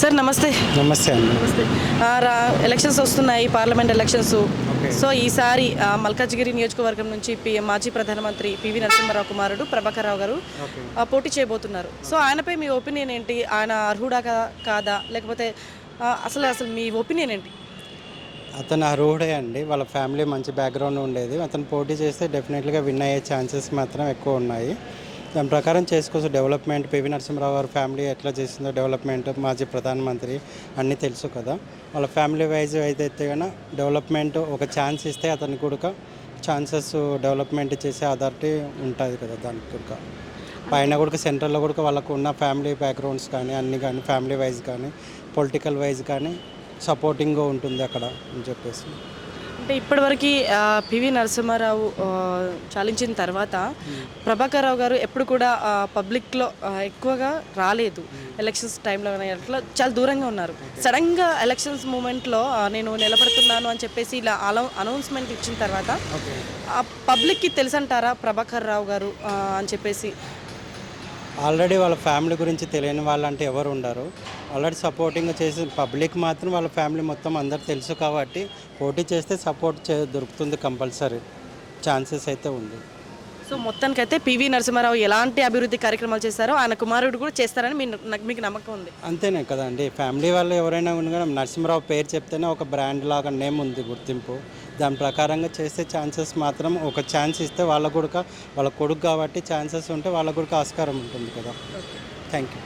Sir నమస్తే. నమస్తే అండి. నమస్తే. ఎలక్షన్స్ వస్తున్నాయి పార్లమెంట్ ఎలక్షన్స్. సో ఈసారి మల్కాజ్గిరి నియోజకవర్గం నుంచి మాజీ ప్రధానమంత్రి పివి నరసింహారావు కుమారుడు ప్రభాకర్ రావు గారు పోటీ చేయబోతున్నారు. సో ఆయనపై మీ ఒపీనియన్ ఏంటి? ఆయన అర్హుడా కాదా? లేకపోతే అసలు అసలు మీ ఒపీనియన్ ఏంటి? అతను అర్హుడే అండి. వాళ్ళ ఫ్యామిలీ మంచి బ్యాక్గ్రౌండ్ ఉండేది. అతను పోటీ చేస్తే డెఫినెట్గా విన్ అయ్యే ఛాన్సెస్ మాత్రం ఎక్కువ ఉన్నాయి. దాని ప్రకారం చేసుకోవచ్చు. డెవలప్మెంట్ పివి నరసింహరావు గారు ఫ్యామిలీ ఎట్లా చేసిందో డెవలప్మెంట్ మాజీ ప్రధానమంత్రి అన్నీ తెలుసు కదా. వాళ్ళ ఫ్యామిలీ వైజ్ అయితే కన్నా డెవలప్మెంట్ ఒక ఛాన్స్ ఇస్తే అతనికి కూడా ఛాన్సెస్ డెవలప్మెంట్ చేసే అథారిటీ ఉంటుంది కదా దానికి కూడా. పైన కూడా సెంట్రల్లో కూడా వాళ్ళకు ఉన్న ఫ్యామిలీ బ్యాక్గ్రౌండ్స్ కానీ అన్ని కానీ ఫ్యామిలీ వైజ్ కానీ పొలిటికల్ వైజ్ కానీ సపోర్టింగ్గా ఉంటుంది అక్కడ అని చెప్పేసి. అంటే ఇప్పటివరకు పివి నరసింహారావు చాలించిన తర్వాత ప్రభాకర్ రావు గారు ఎప్పుడు కూడా పబ్లిక్లో ఎక్కువగా రాలేదు. ఎలక్షన్స్ టైంలో అట్లా చాలా దూరంగా ఉన్నారు. సడన్గా ఎలక్షన్స్ మూమెంట్లో నేను నిలబడుతున్నాను అని చెప్పేసి ఇలా అలౌ అనౌన్స్మెంట్ ఇచ్చిన తర్వాత పబ్లిక్కి తెలుసంటారా ప్రభాకర్ రావు గారు అని చెప్పేసి? ఆల్రెడీ వాళ్ళ ఫ్యామిలీ గురించి తెలియని వాళ్ళంటే ఎవరు ఉండరు. ఆల్రెడీ సపోర్టింగ్ చేసి పబ్లిక్ మాత్రం వాళ్ళ ఫ్యామిలీ మొత్తం అందరు తెలుసు కాబట్టి పోటీ చేస్తే సపోర్ట్ చే దొరుకుతుంది కంపల్సరీ. ఛాన్సెస్ అయితే ఉంది. సో మొత్తానికైతే పివి నరసింహారావు ఎలాంటి అభివృద్ధి కార్యక్రమాలు చేస్తారో ఆయన కుమారుడు కూడా చేస్తారని మీకు నమ్మకం ఉంది. అంతేనే కదండి ఫ్యామిలీ వాళ్ళు ఎవరైనా ఉన్నా నరసింహరావు పేరు చెప్తేనే ఒక బ్రాండ్ లాగా నేమ్ ఉంది గుర్తింపు. దాని ప్రకారంగా చేసే ఛాన్సెస్ మాత్రం ఒక ఛాన్స్ ఇస్తే వాళ్ళ కూడా వాళ్ళ కొడుకు కాబట్టి ఛాన్సెస్ ఉంటే వాళ్ళ కూడా ఆస్కారం ఉంటుంది కదా. Thank you